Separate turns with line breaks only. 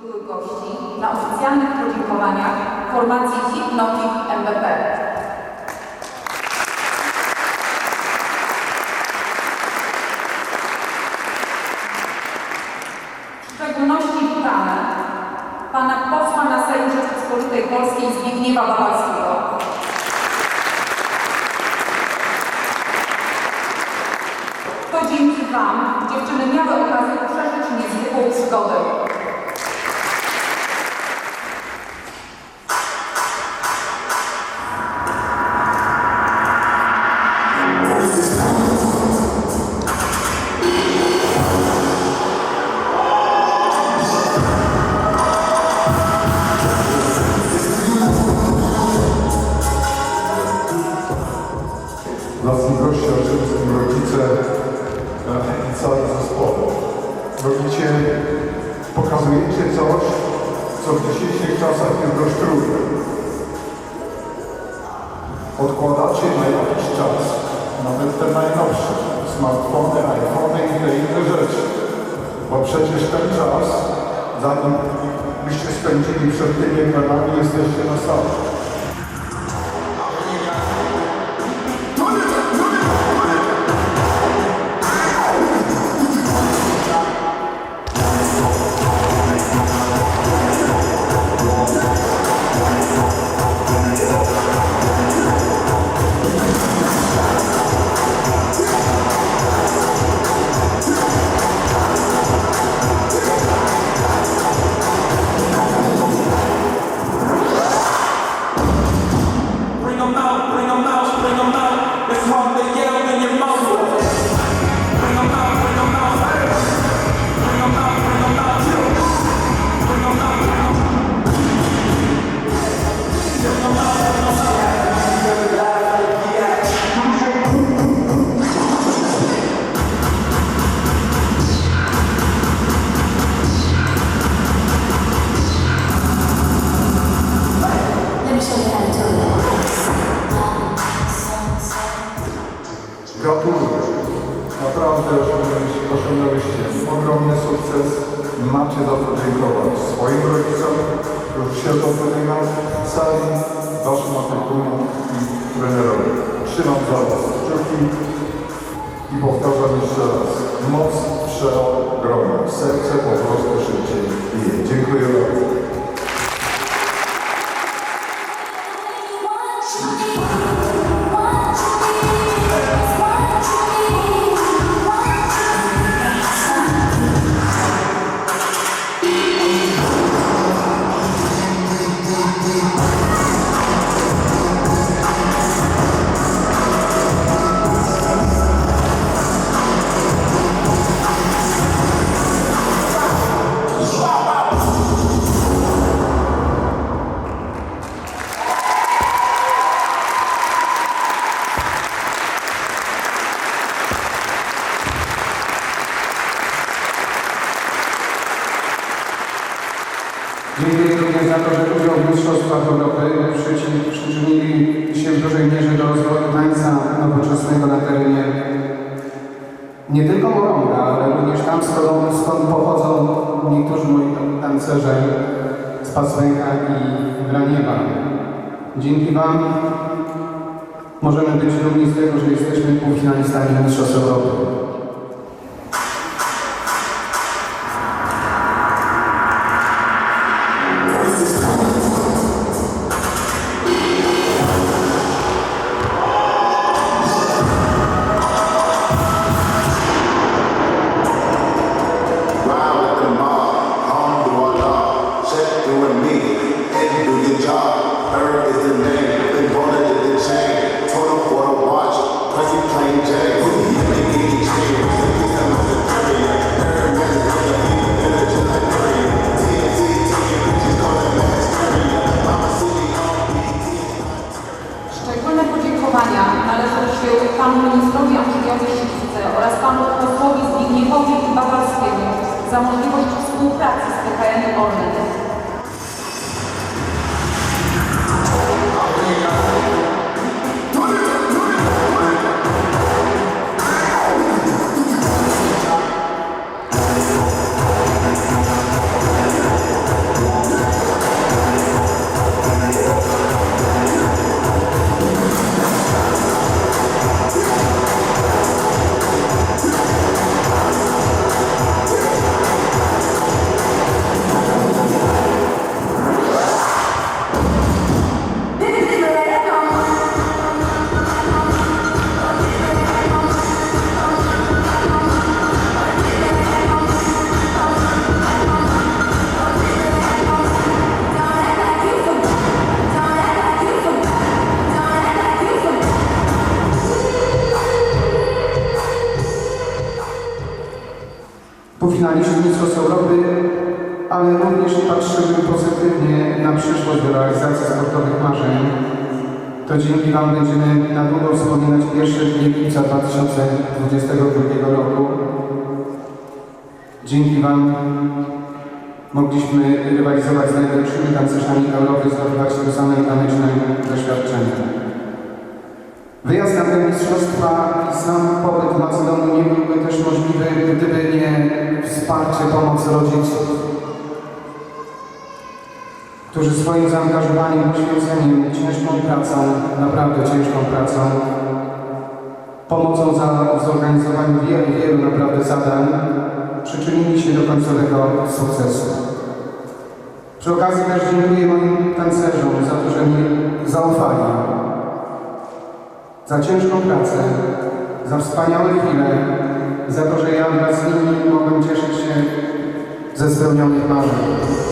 byłych gości na oficjalnych podziękowaniach formacji Hipnotic MBP. W szczególności witamy pana posła na Sejm Rzeczypospolitej Polskiej Zbigniewa Babalskiego. To dzięki Wam dziewczyny miały okazję przeżyć niezwykłą przygodę.
Robicie, pokazujecie coś, co w dzisiejszych czasach jest dość trudne. Odkładacie na jakiś czas, nawet te najnowsze, smartfony, iPhony i te inne rzeczy. Bo przecież ten czas, zanim byście spędzili przed tymi ekranami, jesteście na sali. Osiągnęliście, osiągnęliście ogromny sukces. Macie za to dziękować swoim rodzicom, którzy siedzą tutaj na sali, waszym opiekunom i trenerowi. Trzymam za was kciuki i powtarzam jeszcze raz. Moc przeogromna. Serce po prostu szybciej bije. Dziękuję bardzo.
Dziękuję również za to, że udział w Mistrzostwach Europy przyczy- przyczynili się w dużej mierze do rozwoju tańca nowoczesnego na terenie nie tylko Morąga, ale również tam, skąd, skąd pochodzą niektórzy moi tancerze z Paswęka i Braniewa. Dzięki Wam możemy być dumni z tego, że jesteśmy półfinalistami Mistrzostw Europy.
Panu ministrowi Andrzejowi Siwice oraz panu posłowi Zbigniewowi Babalskiemu za możliwość współpracy z PKN Orlen.
Finalistów Mistrzostw Europy, ale również patrzymy pozytywnie na przyszłość do realizacji sportowych marzeń. To dzięki Wam będziemy na długo wspominać pierwsze dni lipca 2022 roku. Dzięki Wam mogliśmy rywalizować z najlepszymi tancerzami Europy, zdobywać te same taneczne doświadczenia. Wyjazd na te mistrzostwa i sam pobyt w Macedonii nie byłby też możliwy, gdyby nie wsparcie, pomoc rodziców, którzy swoim zaangażowaniem, poświęceniem, ciężką pracą, naprawdę ciężką pracą, pomocą za zorganizowaniu wielu, wielu naprawdę zadań, przyczynili się do końcowego sukcesu. Przy okazji też dziękuję moim tancerzom za to, że mi zaufali, za ciężką pracę, za wspaniałe chwile, za to, że ja wraz z nimi mogłem cieszyć się ze spełnionych marzeń.